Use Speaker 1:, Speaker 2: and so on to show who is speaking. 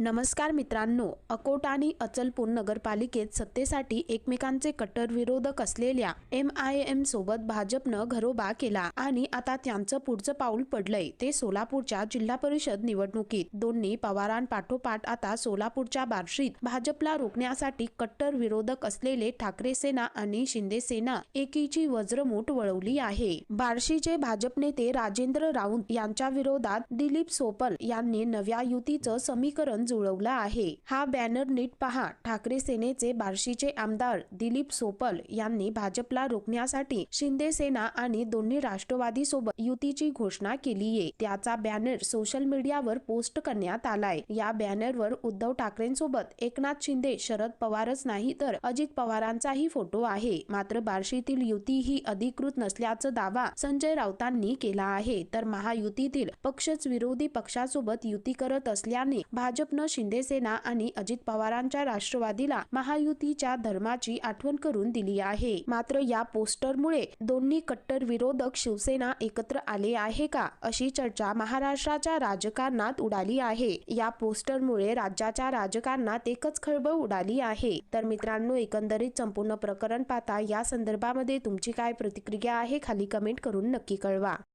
Speaker 1: नमस्कार मित्रांनो अकोट आणि अचलपूर नगरपालिकेत सत्तेसाठी एकमेकांचे कट्टर विरोधक असलेल्या एम आय एम सोबत भाजपनं घरोबा केला आणि आता त्यांचं पुढचं पाऊल पडलंय. ते सोलापूरच्या जिल्हा परिषद निवडणुकीत दोन्ही पवारांपाठोपाठ आता सोलापूरच्या बार्शीत भाजपला रोखण्यासाठी कट्टर विरोधक असलेले ठाकरे सेना आणि शिंदे सेना एकीची वज्रमूठ वळवली आहे. बार्शीचे भाजप नेते राजेंद्र राऊत यांच्या विरोधात दिलीप सोपल यांनी नव्या युतीचं समीकरण जुळवला आहे. हा बॅनर नीट पहा. ठाकरे सेनेचे बार्शीचे आमदार दिलीप सोपल यांनी भाजपला रोखण्यासाठी शिंदे सेना आणि दोन्ही राष्ट्रवादी सोबत युतीची घोषणा केलीये. त्याचा बॅनर सोशल मीडियावर पोस्ट करण्यात आलाय. या बॅनरवर उद्धव ठाकरेंसोबत एकनाथ शिंदे शरद पवारच नाही तर अजित पवारांचाही फोटो आहे. मात्र बार्शीतील युती ही अधिकृत नसल्याचा दावा संजय राऊतांनी केला आहे. तर महायुतीतील पक्षच विरोधी पक्षासोबत युती करत असल्याने भाजपनं शिंदे शिंदेसेना आणि अजित पवारांच्या राष्ट्रवादीला महायुतीच्या धर्माची आठवण करून दिली आहे. मात्र या पोस्टरमुळे दोन्ही कट्टर विरोधक शिवसेना एकत्र आले आहे का अशी चर्चा महाराष्ट्राच्या राजकारणात उडाली आहे. या पोस्टरमुळे राज्याच्या राजकारणात एकच खळबळ उडाली आहे. तर मित्रांनो एकंदरीत संपूर्ण प्रकरण पाहता या संदर्भामध्ये तुमची काय प्रतिक्रिया आहे खाली कमेंट करून नक्की कळवा.